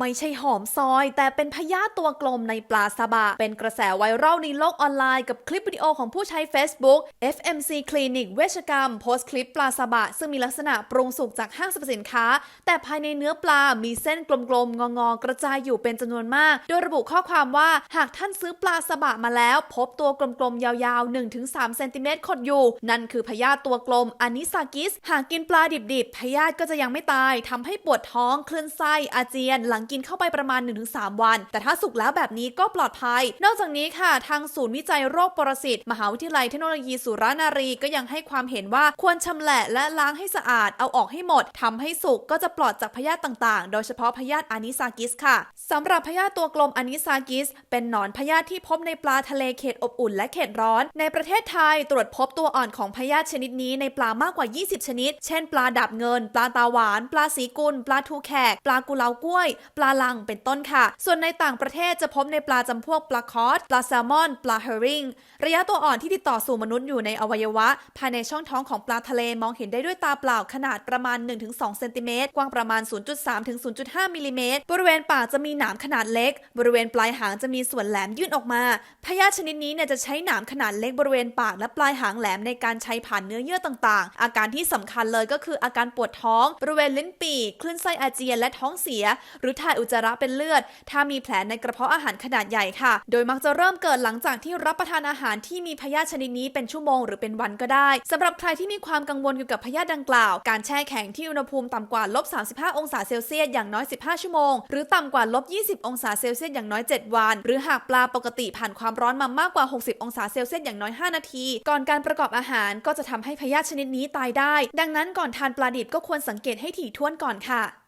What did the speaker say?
ไม่ใช่หอมซอย แต่เป็นพยาธิตัวกลมในปลาซาบะ เป็นกระแสไวรัลในโลกออนไลน์กับคลิปวิดีโอของผู้ใช้ Facebook FMC Clinic เวชกรรม โพสต์คลิปปลาซาบะ ซึ่งมีลักษณะปรุงสุกจากห้างสรรพสินค้า แต่ภายในเนื้อปลามีเส้นกลมๆ งอๆ กระจายอยู่เป็นจำนวนมาก โดยระบุข้อความว่าหากท่านซื้อปลาซาบะมาแล้ว พบตัวกลมๆ ยาวๆ 1-3เซนติเมตรขดอยู่ นั่นคือพยาธิตัวกลมอานิซากิส หากกินปลาดิบๆ พยาธิก็จะยังไม่ตายทำให้ปวดท้องคลื่นไส้อาเจียนหลังกินเข้าไปประมาณ 1-3 วัน แต่ถ้าสุกแล้วแบบนี้ก็ปลอดภัย นอกจากนี้ค่ะ ทางศูนย์วิจัยโรคปรสิตมหาวิทยาลัยเทคโนโลยีสุรานารีก็ยังให้ความเห็นว่าควรชำแหละและล้างให้สะอาดเอาออกให้หมดทำให้สุกก็จะปลอดจากพยาธิต่างๆ โดยเฉพาะพยาธิอานิซากิสค่ะสำหรับพยาธิตัวกลมอานิซากิส เป็นหนอนพยาธิที่พบในปลาทะเลเขตอบอุ่นและเขตร้อน ในประเทศไทยตรวจพบตัวอ่อนของพยาธิชนิดนี้ในปลามากกว่า 20 ชนิด เช่น ปลาดับเงิน ปลาตาหวาน ปลาสีกุล ปลาทูแขก ปลากุเลากล้วยปลาลังเป็นต้นค่ะ ส่วนในต่างประเทศจะพบในปลาจำพวกปลาคอสปลาแซลมอน ปลาเฮอริงระยะตัวอ่อนที่ติดต่อสู่มนุษย์อยู่ในอวัยวะ ภายในช่องท้องของปลาทะเลมองเห็นได้ด้วยตาเปล่าขนาดประมาณ 1-2 เซนติเมตร กว้างประมาณ 0.3 ถึง 0.5 มิลลิเมตร บริเวณปากจะมีหนามขนาดเล็ก บริเวณปลายหางจะมีส่วนแหลมยื่นออกมา พยาธิชนิดนี้เนี่ยจะใช้หนามขนาดเล็กบริเวณปากและปลายหางแหลมในการใช้ผ่านเนื้อเยื่อต่างๆ อาการที่สำคัญเลยก็คืออาการปวดท้อง บริเวณลิ้นปี่คลื่นไส้อาเจียนและท้องเสีย หรือถ่ายอุจจาระเป็นเลือด ถ้ามีแผลในกระเพาะอาหารขนาดใหญ่ค่ะ โดยมักจะเริ่มเกิดหลังจากที่รับประทานอาหารที่มีพยาธิชนิดนี้เป็นชั่วโมงหรือเป็นวันก็ได้สำหรับใครที่มีความกังวลเกี่ยวกับพยาธิดังกล่าว การแช่แข็งที่อุณหภูมิต่ำกว่าลบ35 องศาเซลเซียสอย่างน้อย 15 ชั่วโมง หรือต่ำกว่าลบ20 องศาเซลเซียสอย่างน้อย 7 วัน หรือหากปลาปกติผ่านความร้อนมามากกว่า 60 องศาเซลเซียสอย่างน้อย 5 นาที ก่อนการประกอบอาหารก็จะทำให้พยาธิชนิดนี้ตายได้ ดังนั้นก่อนทานปลาดิบก็ควรสังเกตให้ถี่ถ้วนก่อนค่ะ